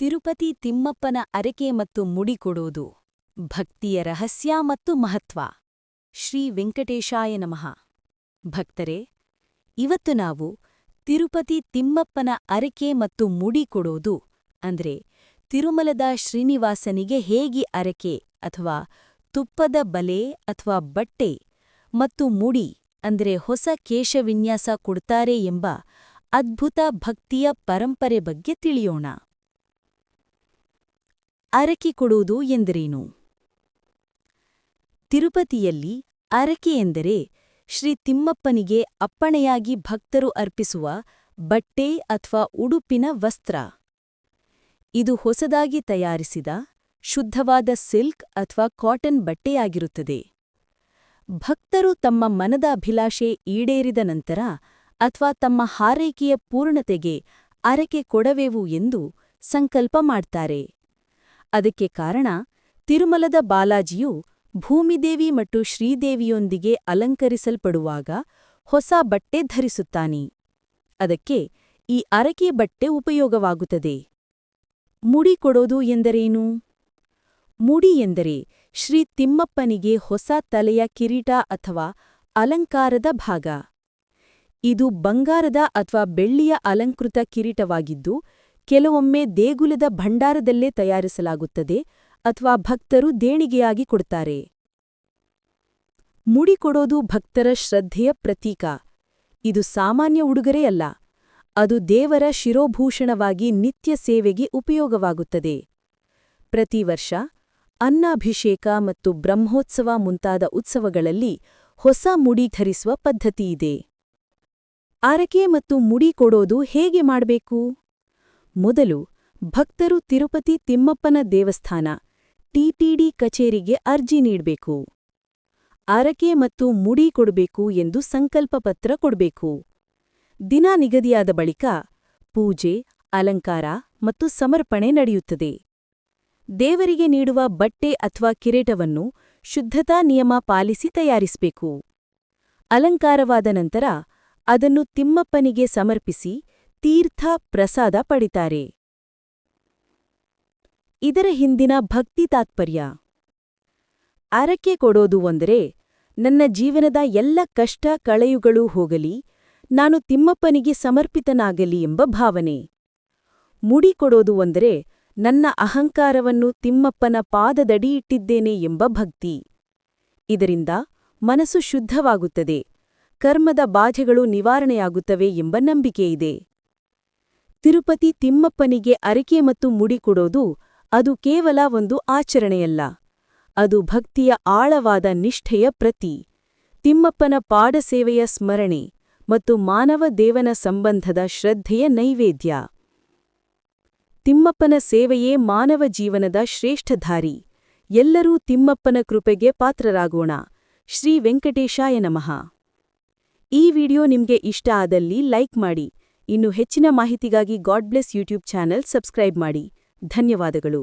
ತಿರುಪತಿ ತಿಮ್ಮಪ್ಪನ ಅರಕೆ ಮತ್ತು ಮುಡಿ ಕೊಡುವುದು ಭಕ್ತಿಯ ರಹಸ್ಯ ಮತ್ತು ಮಹತ್ವ. ಶ್ರೀ ವೆಂಕಟೇಶಾಯ ನಮಃ. ಭಕ್ತರೇ, ಇವತ್ತು ನಾವು ತಿರುಪತಿ ತಿಮ್ಮಪ್ಪನ ಅರಕೆ ಮತ್ತು ಮುಡಿ ಕೊಡೋದು, ಅಂದ್ರೆ ತಿರುಮಲದ ಶ್ರೀನಿವಾಸನಿಗೆ ಹೇಗೆ ಅರಕೆ ಅಥವಾ ತುಪ್ಪದ ಬಲೆ ಅಥವಾ ಬಟ್ಟೆ ಮತ್ತು ಮುಡಿ, ಅಂದ್ರೆ ಹೊಸ ಕೇಶವಿನ್ಯಾಸ ಕೊಡ್ತಾರೆ ಎಂಬ ಅದ್ಭುತ ಭಕ್ತಿಯ ಪರಂಪರೆ ಬಗ್ಗೆ ತಿಳಿಯೋಣ. ಅರಕೆ ಕೊಡುವುದು ಎಂದರೇನು? ತಿರುಪತಿಯಲ್ಲಿ ಅರಕೆ ಎಂದರೆ ಶ್ರೀ ತಿಮ್ಮಪ್ಪನಿಗೆ ಅಪ್ಪಣೆಯಾಗಿ ಭಕ್ತರು ಅರ್ಪಿಸುವ ಬಟ್ಟೆ ಅಥವಾ ಉಡುಪಿನ ವಸ್ತ್ರ. ಇದು ಹೊಸದಾಗಿ ತಯಾರಿಸಿದ ಶುದ್ಧವಾದ ಸಿಲ್ಕ್ ಅಥವಾ ಕಾಟನ್ ಬಟ್ಟೆಯಾಗಿರುತ್ತದೆ. ಭಕ್ತರು ತಮ್ಮ ಮನದ ಅಭಿಲಾಷೆ ಈಡೇರಿದ ನಂತರ ಅಥವಾ ತಮ್ಮ ಹಾರೈಕೆಯ ಪೂರ್ಣತೆಗೆ ಅರಕೆ ಕೊಡವೆವು ಎಂದು ಸಂಕಲ್ಪ ಮಾಡ್ತಾರೆ. ಅದಕ್ಕೆ ಕಾರಣ ತಿರುಮಲದ ಬಾಲಾಜಿಯು ಭೂಮಿದೇವಿ ಮತ್ತು ಶ್ರೀದೇವಿಯೊಂದಿಗೆ ಅಲಂಕರಿಸಲ್ಪಡುವಾಗ ಹೊಸ ಬಟ್ಟೆ ಧರಿಸುತ್ತಾನೆ. ಅದಕ್ಕೆ ಈ ಅರಕೆ ಬಟ್ಟೆ ಉಪಯೋಗವಾಗುತ್ತದೆ. ಮುಡಿ ಕೊಡೋದು ಎಂದರೇನು? ಮುಡಿ ಎಂದರೆ ಶ್ರೀ ತಿಮ್ಮಪ್ಪನಿಗೆ ಹೊಸ ತಲೆಯ ಕಿರೀಟ ಅಥವಾ ಅಲಂಕಾರದ ಭಾಗ. ಇದು ಬಂಗಾರದ ಅಥವಾ ಬೆಳ್ಳಿಯ ಅಲಂಕೃತ ಕಿರೀಟವಾಗಿದ್ದು ಕೆಲವೊಮ್ಮೆ ದೇಗುಲದ ಭಂಡಾರದಲ್ಲೇ ತಯಾರಿಸಲಾಗುತ್ತದೆ ಅಥವಾ ಭಕ್ತರು ದೇಣಿಗೆಯಾಗಿ ಕೊಡುತ್ತಾರೆ ಮುಡಿಕೊಡೋದು ಭಕ್ತರ ಶ್ರದ್ಧೆಯ ಪ್ರತೀಕ. ಇದು ಸಾಮಾನ್ಯ ಉಡುಗೊರೆಯಲ್ಲ ಅದು ದೇವರ ಶಿರೋಭೂಷಣವಾಗಿ ನಿತ್ಯ ಸೇವೆಗೆ ಉಪಯೋಗವಾಗುತ್ತದೆ. ಪ್ರತಿ ವರ್ಷ ಅನ್ನಾಭಿಷೇಕ ಮತ್ತು ಬ್ರಹ್ಮೋತ್ಸವ ಮುಂತಾದ ಉತ್ಸವಗಳಲ್ಲಿ ಹೊಸ ಮುಡಿ ಧರಿಸುವ ಪದ್ಧತಿಯಿದೆ ಆರಕೆ ಮತ್ತು ಮುಡಿ ಕೊಡೋದು ಹೇಗೆ ಮಾಡಬೇಕು? ಮೊದಲು ಭಕ್ತರು ತಿರುಪತಿ ತಿಮ್ಮಪ್ಪನ ದೇವಸ್ಥಾನ ಟಿಟಿಡಿ ಕಚೇರಿಗೆ ಅರ್ಜಿ ನೀಡಬೇಕು. ಆರಕೆ ಮತ್ತು ಮುಡಿ ಕೊಡಬೇಕು ಎಂದು ಸಂಕಲ್ಪ ಪತ್ರ ಕೊಡಬೇಕು. ದಿನ ನಿಗದಿಯಾದ ಬಳಿಕ ಪೂಜೆ, ಅಲಂಕಾರ ಮತ್ತು ಸಮರ್ಪಣೆ ನಡೆಯುತ್ತದೆ. ದೇವರಿಗೆ ನೀಡುವ ಬಟ್ಟೆ ಅಥವಾ ಕಿರೀಟವನ್ನು ಶುದ್ಧತಾ ನಿಯಮ ಪಾಲಿಸಿ ತಯಾರಿಸಬೇಕು. ಅಲಂಕಾರವಾದ ನಂತರ ಅದನ್ನು ತಿಮ್ಮಪ್ಪನಿಗೆ ಸಮರ್ಪಿಸಿ ತೀರ್ಥ ಪ್ರಸಾದ ಪಡಿತಾರೆ. ಇದರ ಹಿಂದಿನ ಭಕ್ತಿ ತಾತ್ಪರ್ಯ. ಅರಕೆ ಕೊಡೋದು ಒಂದರೆ, ನನ್ನ ಜೀವನದ ಎಲ್ಲ ಕಷ್ಟ ಕಳೆಯುಗಳೂ ಹೋಗಲಿ, ನಾನು ತಿಮ್ಮಪ್ಪನಿಗೆ ಸಮರ್ಪಿತನಾಗಲಿ ಎಂಬ ಭಾವನೆ. ಮುಡಿ ಕೊಡೋದು ಅಂದರೆ ನನ್ನ ಅಹಂಕಾರವನ್ನು ತಿಮ್ಮಪ್ಪನ ಪಾದದಡಿ ಇಟ್ಟಿದ್ದೇನೆ ಎಂಬ ಭಕ್ತಿ. ಇದರಿಂದ ಮನಸ್ಸು ಶುದ್ಧವಾಗುತ್ತದೆ, ಕರ್ಮದ ಬಾಧೆಗಳು ನಿವಾರಣೆಯಾಗುತ್ತವೆ ಎಂಬ ನಂಬಿಕೆಯಿದೆ. ತಿರುಪತಿ ತಿಮ್ಮಪ್ಪನಿಗೆ ಅರಿಕೆ ಮತ್ತು ಮುಡಿ ಕೊಡೋದು ಅದು ಕೇವಲ ಒಂದು ಆಚರಣೆಯಲ್ಲ. ಅದು ಭಕ್ತಿಯ ಆಳವಾದ ನಿಷ್ಠೆಯ ಪ್ರತಿ. ತಿಮ್ಮಪ್ಪನ ಪಾಡಸೇವೆಯ ಸ್ಮರಣೆ ಮತ್ತು ಮಾನವ ದೇವನ ಸಂಬಂಧದ ಶ್ರದ್ಧೆಯ ನೈವೇದ್ಯ. ತಿಮ್ಮಪ್ಪನ ಸೇವೆಯೇ ಮಾನವ ಜೀವನದ ಶ್ರೇಷ್ಠಧಾರಿ. ಎಲ್ಲರೂ ತಿಮ್ಮಪ್ಪನ ಕೃಪೆಗೆ ಪಾತ್ರರಾಗೋಣ. ಶ್ರೀ ವೆಂಕಟೇಶಾಯ ನಮಃ. ಈ ವಿಡಿಯೋ ನಿಮ್ಗೆ ಇಷ್ಟ ಆದಲ್ಲಿ ಲೈಕ್ ಮಾಡಿ. ಇನ್ನು ಹೆಚ್ಚಿನ ಮಾಹಿತಿಗಾಗಿ god bless YouTube channel subscribe ಮಾಡಿ. ಧನ್ಯವಾದಗಳು.